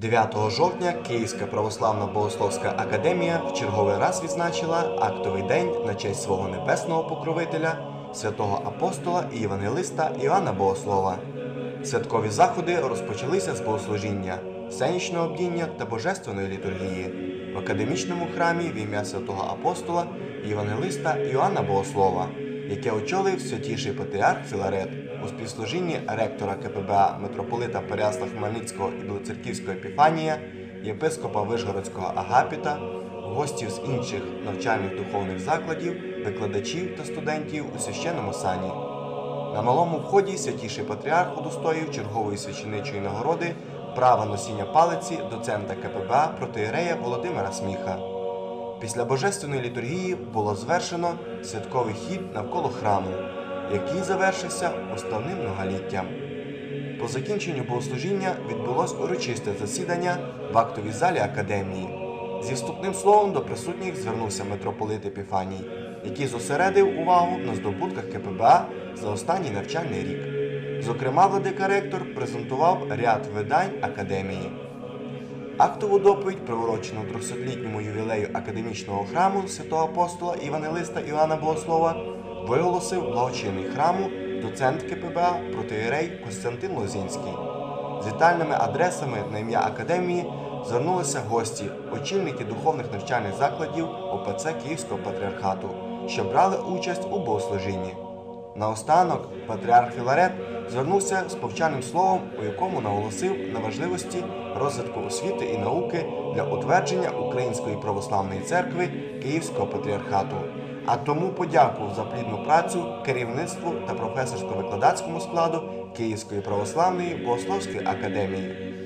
9 жовтня Київська православна богословська академія в черговий раз відзначила актовий день на честь свого небесного покровителя, святого апостола і євангелиста Іоанна Богослова. Святкові заходи розпочалися з богослужіння, сенічного обдіння та божественної літургії в академічному храмі в ім'я святого апостола і євангелиста Іоанна Богослова, яке очолив святіший патріарх Філарет у співслужінні ректора КПБА митрополита Переясла Хмельницького і Білоцерківського Епіфанія, єпископа Вишгородського Агапіта, гостів з інших навчальних духовних закладів, викладачів та студентів у священному сані. На малому вході святіший патріарх удостоїв чергової священичої нагороди права носіння палиці доцента КПБА протиєрея Володимира Сміха. Після божественної літургії було звершено святковий хід навколо храму, який завершився уставним многоліттям. По закінченню богослужіння відбулось урочисте засідання в актовій залі академії. Зі вступним словом до присутніх звернувся митрополит Епіфаній, який зосередив увагу на здобутках КПБА за останній навчальний рік. Зокрема, владика ректор презентував ряд видань академії. Актову доповідь, приурочену 300-літньому ювілею академічного храму святого апостола і Євангелиста Іоанна Богослова, виголосив благочинний храму доцент КПБА протиєрей Костянтин Лозінський. З вітальними адресами на ім'я академії звернулися гості, очільники духовних навчальних закладів ОПЦ Київського патріархату, що брали участь у богослужінні. Наостанок патріарх Філарет звернувся з повчальним словом, у якому наголосив на важливості розвитку освіти і науки для утвердження Української православної церкви Київського патріархату, а тому подякував за плідну працю керівництву та професорсько-викладацькому складу Київської православної богословської академії.